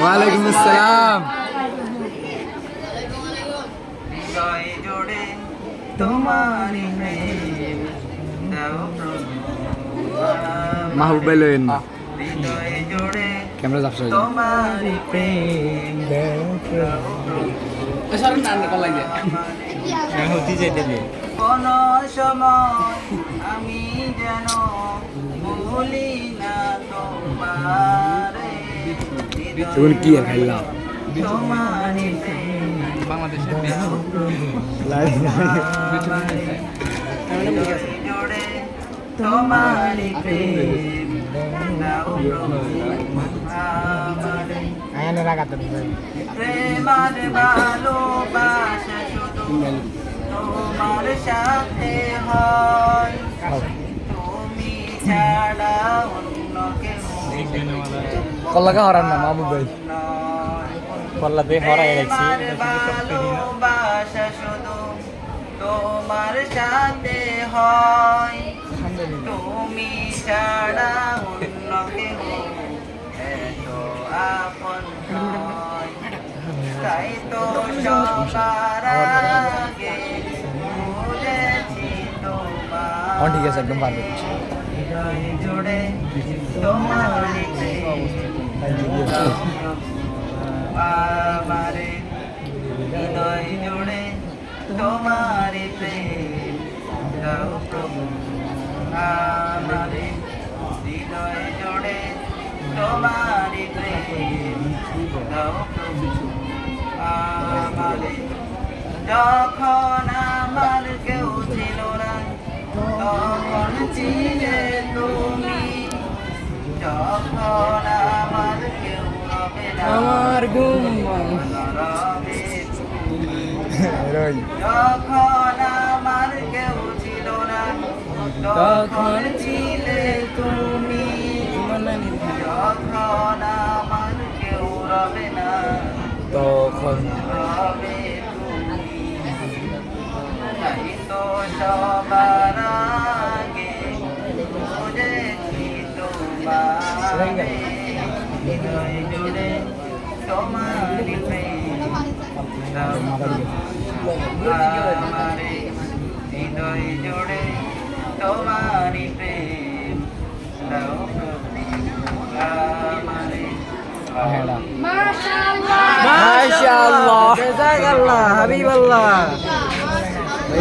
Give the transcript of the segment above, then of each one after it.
ওয়ালাইকুম আসসালাম জোড়ে তোমারই প্রেম দাও প্রভু। মাহবুব ভাই লইন। ক্যামেরা প্রভু। কোন সময় আমি যেন তোমারে এখন কি আর খাইলাম বাংলাদেশের প্রেমার ভালোবাসা শুধু তোমার কল্লাকা হরান না মাহবুব ভাই। নয় কল্লাতে হরাই শুধু তোমার সাথে হয়। তুমি ছাড়া অন্য কেউ এত আপন তাই তো সবার আগে ঠিক আছে একদম পারফেক্ট। হৃদয় জুড়ে প্রেম, আমারে হৃদয় জুড়ে তোমারই প্রেম দাও আমারে হৃদয় জুড়ে তোমারই প্রেম। দাও প্রভু যখন আমার কেউ ছিল না, তখন ছিলে আমার ঘুম যখন আমার কেউ ছিল না তখন ছিলে তুমি। যখন আমার কেউ রবে না তখন রবে তুমি। তো সবার আগে তোমারে হৃদয় জুড়ে তোমারই প্রেম দাও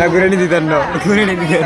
ঘুরে নি দিতেন ঘুরে নি দিতেন